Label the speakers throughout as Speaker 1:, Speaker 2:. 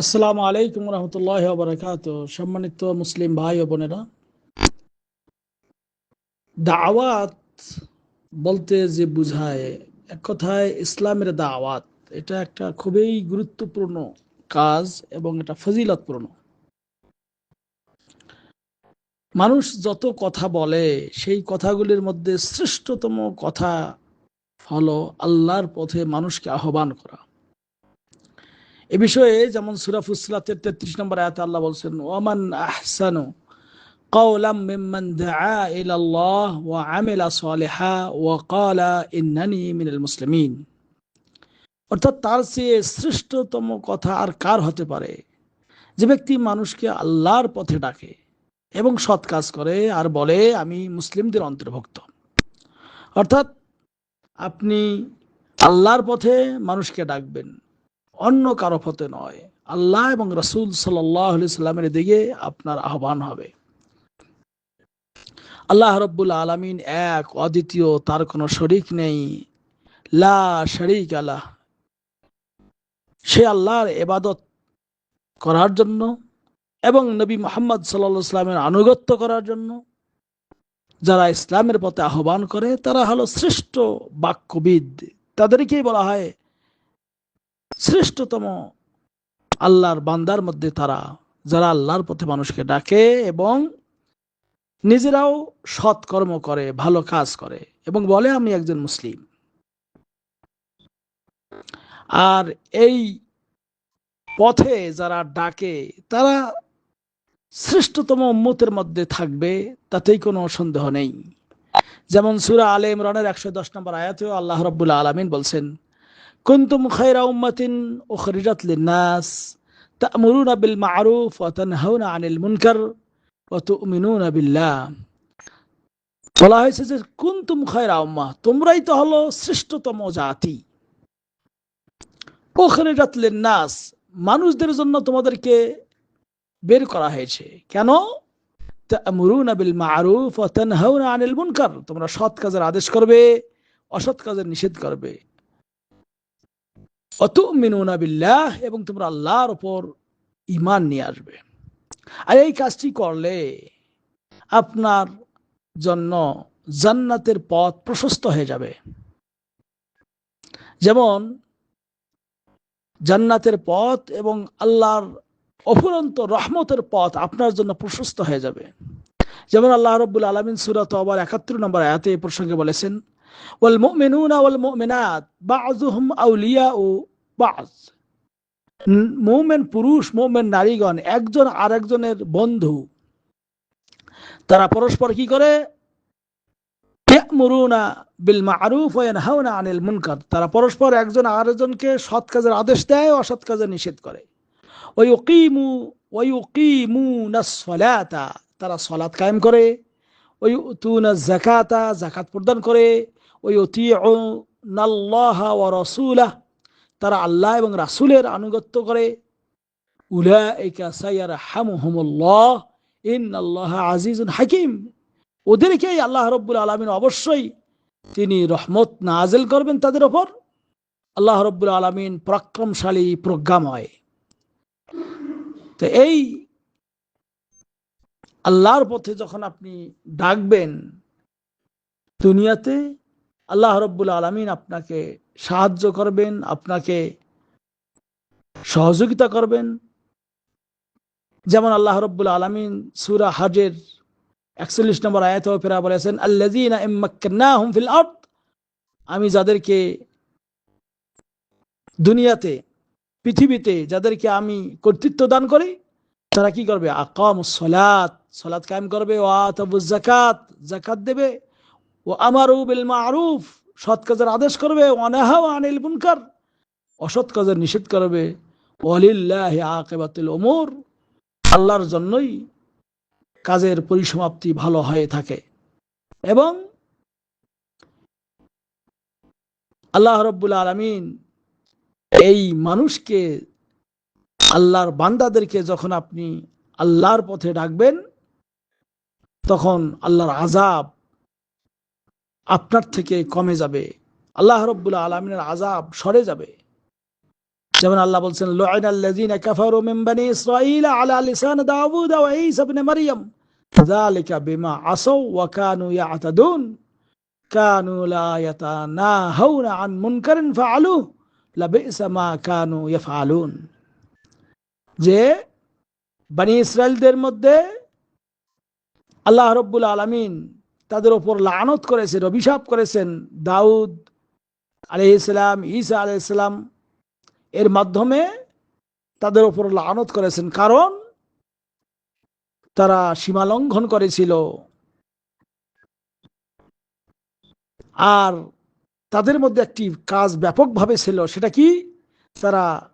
Speaker 1: আসসালামু আলাইকুম রহমতুল্লাহ বরকাত সম্মানিত মুসলিম ভাই ও বোনেরা, দাওয়াত বলতে যে বুঝায়, এক কথায় ইসলামের দাওয়াত, এটা একটা খুবই গুরুত্বপূর্ণ কাজ এবং এটা ফজিলতপূর্ণ। মানুষ যত কথা বলে, সেই কথাগুলির মধ্যে শ্রেষ্ঠতম কথা হলো আল্লাহর পথে মানুষকে আহ্বান করা। এ বিষয়ে যেমন সুরা ফুসলাতের তেত্রিশ নম্বর আয়াতে আল্লাহ বলছেন ওমান আহসানু قولا ممن دعا إلى الله وعمل صالحا وقال إنني من المسلمين অর্থাৎ তার চেয়ে শ্রেষ্ঠতম কথা আর কার হতে পারে যে ব্যক্তি মানুষকে আল্লাহর পথে ডাকে এবং সৎ কাজ করে আর বলে আমি মুসলিমদের অন্তর্ভুক্ত অর্থাৎ আপনি আল্লাহর পথে মানুষকে ডাকবেন অন্য কারও পথে নয়। আল্লাহ এবং রসুল সাল্লামের দিকে আপনার আহ্বান হবে। আল্লাহ রব্বুল আলমিন এক, অদ্বিতীয়, তার কোনো শরিক নেই। লা শরিক আল্লাহ সে আল্লাহর এবাদত করার জন্য এবং নবী মোহাম্মদ সাল্লা সাল্লামের আনুগত্য করার জন্য যারা ইসলামের পথে আহ্বান করে, তারা হলো শ্রেষ্ঠ বাক্যবিদ। তাদেরকেই বলা হয় শ্রেষ্ঠতম। আল্লাহর বান্দার মধ্যে তারা, যারা আল্লাহর পথে মানুষকে ডাকে এবং নিজেরাও সৎকর্ম করে, ভালো কাজ করে এবং বলে, আমি একজন মুসলিম। আর এই পথে যারা ডাকে, তারা শ্রেষ্ঠতম উম্মতের মধ্যে থাকবে, তাতেই কোনো সন্দেহ নেই। যেমন সুরা আলে ইমরানের একশো দশ নম্বর আয়াতেও আল্লাহ রব্বুল্লা আলমিন বলছেন কুন্তুম খায়রা উম্মাতিন উখরিজাত লিন্নাস তানহাউনা আনিল মুনকার ওয়া তু'মিনুনা বিল্লাহ বলা হয়েছে যে কুন্তুম খায়রা তোমরাই তো হলো শ্রেষ্ঠতম জাতি। উখরিজাত লিন্নাস, মানুষদের জন্য তোমাদেরকে বের করা হয়েছে। কেন? বিল মা'রুফ আনিল মুনকার। তোমরা সৎ কাজের আদেশ করবে, অসৎ কাজের নিষেধ করবে। অত মিনুনা বিল্লাহ, এবং তোমরা আল্লাহর উপর ইমান নিয়ে আসবে। আর এই কাজটি করলে আপনার জন্য জান্নাতের পথ প্রশস্ত হয়ে যাবে। যেমন, জান্নাতের পথ এবং আল্লাহর অফুরন্ত রহমতের পথ আপনার জন্য প্রশস্ত হয়ে যাবে। যেমন আল্লাহ রব্বুল আলমিন সুরাত আবার একাত্তর নম্বর আয়াতে এই প্রসঙ্গে বলেছেন ওয়াল মুমিনুনা ওয়াল মুমিনাত বাযুহুম আউলিয়াউ পুরুষ নারীগণ, একজন বন্ধু। তারা পরস্পর কি করে? বিল আনিল তারা পরস্পর একজন আরেকজনকে সৎ কাজের আদেশ দেয়, অসৎ কাজের নিষেধ করে। ওই ওকিমু ওই ওকিমু নাসলাতা তারা সলাৎ কায়েম করে। ওই তুনা জাকাতা জাকাত প্রদান করে। নাল্লাহ ওয়া রাসূলাহ তারা আল্লাহ এবং রাসুলের আনুগত্য করে। আজিজুন হাকিম। ওদেরকেই আল্লাহ রব্বুল আলমিন অবশ্যই তিনি রহমত নাজেল করবেন তাদের ওপর। আল্লাহ রব্বুল আলমিন পরাক্রমশালী প্রজ্ঞাময় তো এই আল্লাহর পথে যখন আপনি ডাকবেন, দুনিয়াতে আল্লাহ রব্বুল আলমিন আপনাকে সাহায্য করবেন, আপনাকে সহযোগিতা করবেন। যেমন আল্লাহ রব্বুল আলমিন সুরা হাজের একচল্লিশ নম্বর আয়াত ফেরা বলেছেন আল্লাহ আমি যাদেরকে দুনিয়াতে, পৃথিবীতে যাদেরকে আমি কর্তৃত্ব দান করি, তারা কি করবে? আকাম সলাত সলাৎ কায়েম করবে ও জাকাত জাকাত দেবে। ও আমারু বিল মারুফ সৎ কাজের আদেশ করবে অনাহাও আনিল মুনকার, অসৎ কাজের নিষেধ করবে, ওয়ালিল্লাহি আকিবাতুল ওমর আল্লাহর জন্যই কাজের পরিসমাপ্তি ভালো হয়ে থাকে। এবং আল্লাহ রব্বুল আলমিন এই মানুষকে আল্লাহর বান্দাদেরকে যখন আপনি আল্লাহর পথে ডাকবেন, তখন আল্লাহর আজাব আপনার থেকে কমে যাবে। আল্লাহ রব্বুল আলমিনের আজাব সরে যাবে। যেমন আল্লাহ বলছেন লুআইনা আল্লাযীনা কাফারু মিন বানি ইসরাঈল আলা লিসান দাউদ ওয়া ঈসা ইবনে মারইয়াম যালিকা বিমা আসাw ওয়া কানু ইয়াতাদুন। কানু লা ইয়াতানাহাউনা আন মুনকারিন ফাআলু লাবিসা মা কানু ইয়াফআলুন। যে বানি ইসরায়েলদের মধ্যে আল্লাহ রব্বুল আলামিন তাদের ওপর লানত করেছেন, অভিশাপ করেছেন দাউদ আলাইহিসসালাম ঈসা আলাইহিসসালাম এর মাধ্যমে তাদের ওপর লানত করেছেন। কারণ তারা সীমা লঙ্ঘন করেছিল। আর তাদের মধ্যে একটি কাজ ব্যাপকভাবে ছিল, সেটা কি? তারা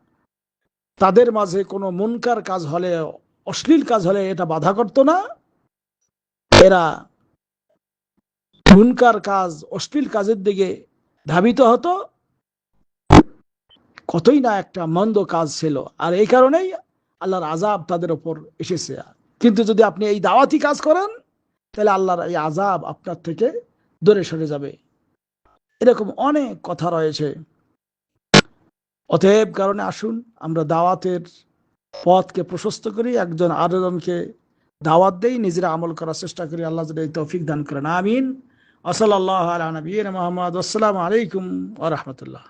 Speaker 1: তাদের মাঝে কোনো মনকার কাজ হলে, অশ্লীল কাজ হলে এটা বাধা করত না। এরা মুনকার কাজ, অশ্লীল কাজের দিকে ধাবিত হতো। কতই না একটা মন্দ কাজ ছিল। আর এই কারণেই আল্লাহর আজাব তাদের ওপর এসেছে। কিন্তু যদি আপনি এই দাওয়াতি কাজ করেন, তাহলে আল্লাহর এই আজাব আপনার থেকে দূরে সরে যাবে। এরকম অনেক কথা রয়েছে। অতএব কারণে আসুন, আমরা দাওয়াতের পথকে প্রশস্ত করি। একজন আরেকজনকে দাওয়াত দেই, নিজেরা আমল করার চেষ্টা করি। আল্লাহ যদি এই তৌফিক দান করেন। আমিন। আসসালাল্লাহু আলা নবিয়িনা মুহাম্মদ আসসালামু আলাইকুম ওয়া রাহমাতুল্লাহ